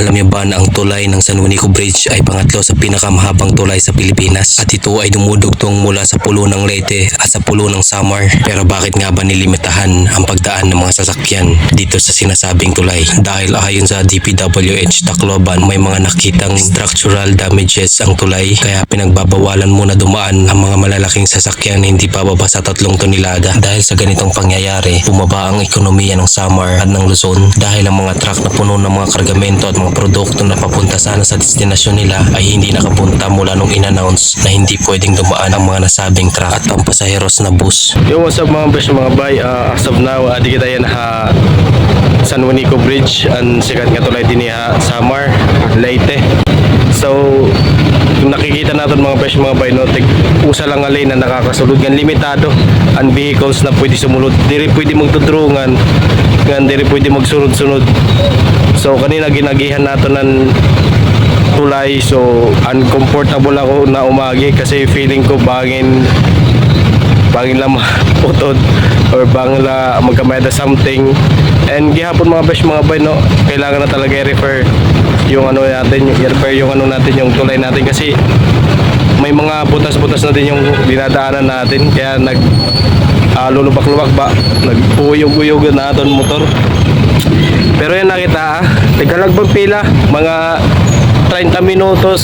Alam niyo ba na ang tulay ng San Juanico Bridge ay pangatlo sa pinakamahabang tulay sa Pilipinas at ito ay dumudugtong mula sa pulo ng Leyte at sa pulo ng Samar. Pero bakit nga ba nilimitahan ang pagdaan ng mga sasakyan dito sa sinasabing tulay? Dahil ayon sa DPWH Tacloban may mga nakitang structural damages ang tulay kaya pinagbabawalan muna dumaan ang mga malalaking sasakyan na hindi pababa sa tatlong tonelada. Dahil sa ganitong pangyayari, bumaba ang ekonomiya ng Samar at ng Luzon dahil ang mga truck na puno ng mga kargamento at mga produkto na papunta sana sa destinasyon nila ay hindi nakapunta mula nung in-announce na hindi pwedeng dumaan ang mga nasabing truck at ang pasaheros na bus. Yo, what's up mga best mga bay? Uh, as of now, uh, di yan ha San Juanico Bridge and sikat nga tulay din ha Samar, Leyte. So, nakikita natin mga best mga bay, no, tig, usa lang lane na nakakasulod. Gan limitado. Ang vehicles na pwede sumulod. Diri pwede magtudrungan, nga diri pwede magsunod-sunod. So, kanina ginagihan natin ng tulay. So uncomfortable ako na umagi kasi feeling ko bangin bangin lang putod or bangin lang magkamay na something. And gihapon mga besh mga bay no kailangan na talaga i-refer yung ano natin yung i-refer yung ano natin yung tulay natin. Kasi may mga butas-butas na din yung dinadaanan natin. Kaya nag uh, lulubak-lubak ba? Nagpuyog-uyog na aton motor. Pero yan nakita ah. Nagkalagbang pila. Mga 30 minutos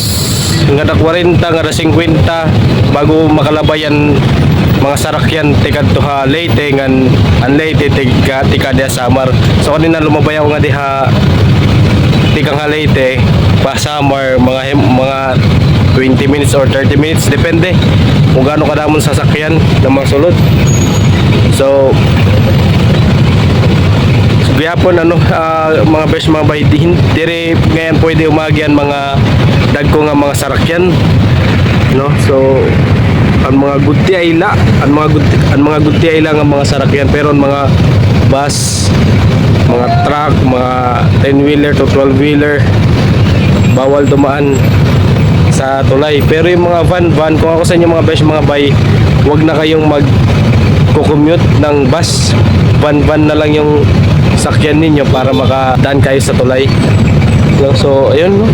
nga na 40 nga na 50 bago makalabayan mga sarakyan. Tikad to ha Leyte ngan ang Leyte tika tika dia Samar so kanina lumabay ako nga diha tikang ha Leyte pa Samar mga mga 20 minutes or 30 minutes depende kung gaano kadamon sasakyan ng mga sulod. So Gayapon ano ah, mga best mga di- dire ngayon pwede umagyan mga dagko nga mga sarakyan no? So ang mga guti ay la ang mga guti ang mga guti ay lang ang mga sarakyan pero ang mga bus mga truck mga 10 wheeler to 12 wheeler bawal dumaan sa tulay. Pero yung mga van van kung ako sa inyo mga best mga bay wag na kayong mag kukommute ng bus. Van van na lang yung sakyan ninyo para makadaan kayo sa tulay. No, so ayun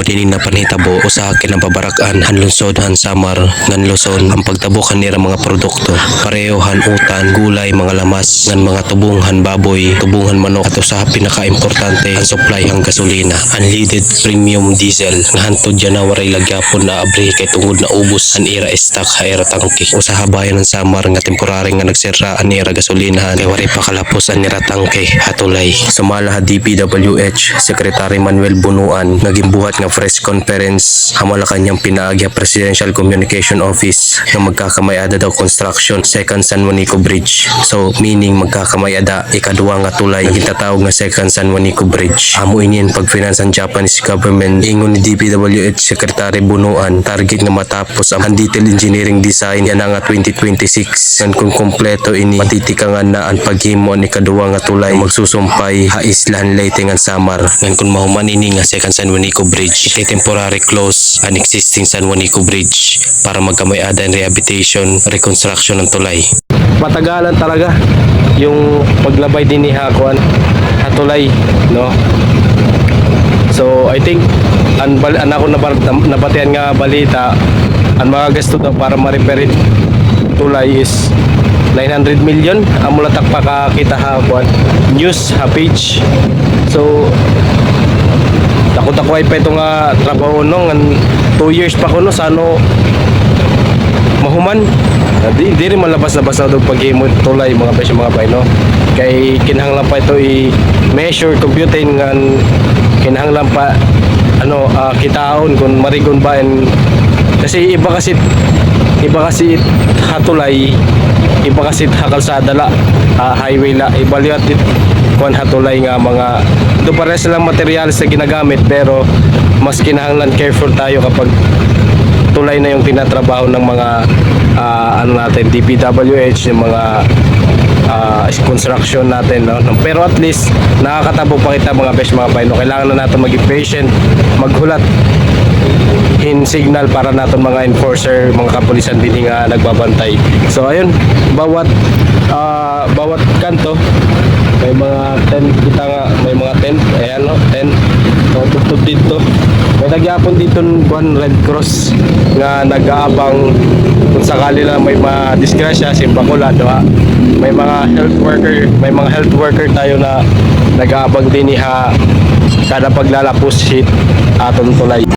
no Umudinin na panitabo o sa akin pabarakan han lungsod han samar ngan Luzon. Ang pagtabo kanira mga produkto. Pareho han utan gulay mga lamas ngan mga tubong han baboy tubong han manok. At usa pinaka-importante ang supply ang gasolina. Unleaded premium diesel. Nga hantud January lagyapon na abri kay tungod na ubos. An ira stock ha ira tangke. Usa habayan ng samar nga temporary nga nagsira an ira gasolina. Kay wari pa kalapos an ira tangke. Hatulay. Sumala ha DPWH Secretary Manuel Bunuan. Naging buhat nga press conference hamala kanyang pinaagya Presidential Communication Office nga magkakamayada daw construction second San Juanico Bridge. So meaning magkakamayada ikaduwa nga tulay gitatawag nga second San Juanico Bridge. Amo inin pagfinance ang Japanese government. Ingon ni DPWH Secretary Bunuan target nga matapos ang detail engineering design yan nga 2026 yan kung kompleto ini matitikangan na ang paghimo ni kaduwa nga tulay. Magsusumpay ha Islan Leyte nga Samar. Ngan kun mahuman ini nga second San Juanico Bridge iti temporary close an existing San Juanico Bridge para magkamay-ada ang rehabilitation reconstruction ng tulay. Matagalan talaga yung paglabay din ni Hakuan Hatulay no? So I think an, an ako nabar, nga balita ang mga gasto daw para ma-repair tulay is 900 million. Ang mulatak pa kakita Hakuan. News ha page. So takot ako ay pa ito nga trabaho no 2 years pa ko no sa ano mahuman. Ah, di, di rin malabas-labas na doon paghimot tulay mga presyo mga bay no. Kay kinahanglan pa ito i-measure computing nga kinahanglan pa ano ah, kitaon kung marigon ba and, kasi iba kasi iba kasi hatulay iba kasi hakalsada la ah, highway la. Iba liwat dit kuan hatulay nga mga do pares lang materials na ginagamit pero mas kinahanglan careful tayo kapag tulay na yung tinatrabaho ng mga ah, ano natin DPWH yung mga ah, construction natin no? Pero at least nakakatabo pa kita mga best mga bay kailangan na natin maging patient maghulat in signal para natin mga enforcer mga kapulisan din nga nagbabantay so ayun bawat ah, bawat kanto may mga tent kita nga mga tent so dito. May nagyapon dito kuan Red Cross nga nag-aabang kung sakali lang may ma-disgrasya si Bakula, diba? May mga health worker, may mga health worker tayo na nag-aabang din iha kada paglalapos hit aton tulay.